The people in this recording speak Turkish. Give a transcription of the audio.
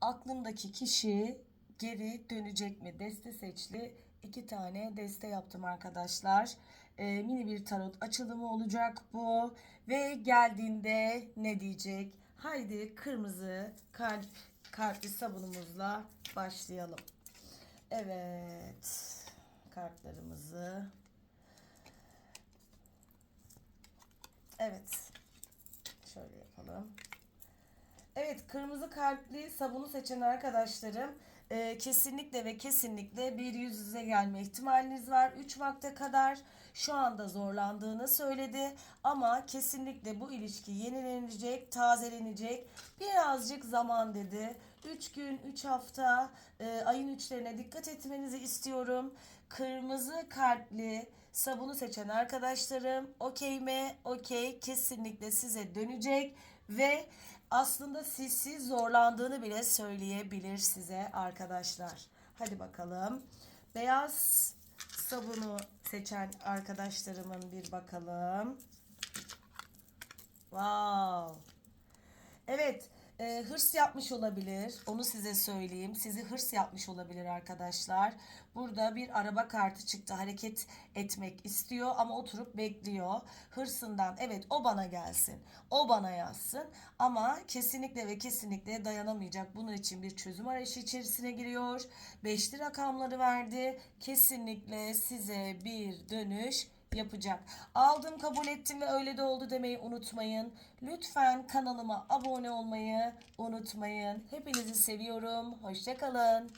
aklımdaki kişi geri dönecek mi? Deste seçli iki tane deste yaptım arkadaşlar. Ee, mini bir tarot açılımı olacak bu. Ve geldiğinde ne diyecek? Haydi kırmızı kalp kalpli sabunumuzla başlayalım. Evet. Kartlarımızı. Evet. Şöyle yapalım. Evet, kırmızı kalpli sabunu seçen arkadaşlarım e, kesinlikle ve kesinlikle bir yüz yüze gelme ihtimaliniz var. 3 vakte kadar şu anda zorlandığını söyledi ama kesinlikle bu ilişki yenilenecek, tazelenecek. Birazcık zaman dedi. 3 gün, 3 hafta e, ayın 3'lerine dikkat etmenizi istiyorum. Kırmızı kalpli sabunu seçen arkadaşlarım okey mi? Okey kesinlikle size dönecek ve aslında sizsiz zorlandığını bile söyleyebilir size arkadaşlar. Hadi bakalım. Beyaz sabunu seçen arkadaşlarımın bir bakalım. Wow. Evet, e, hırs yapmış olabilir. Onu size söyleyeyim. Sizi hırs yapmış olabilir arkadaşlar. Burada bir araba kartı çıktı. Hareket etmek istiyor ama oturup bekliyor. Hırsından evet o bana gelsin. O bana yazsın. Ama kesinlikle ve kesinlikle dayanamayacak. Bunun için bir çözüm arayışı içerisine giriyor. Beşli rakamları verdi. Kesinlikle size bir dönüş yapacak. Aldım, kabul ettim ve öyle de oldu demeyi unutmayın. Lütfen kanalıma abone olmayı unutmayın. Hepinizi seviyorum. Hoşçakalın.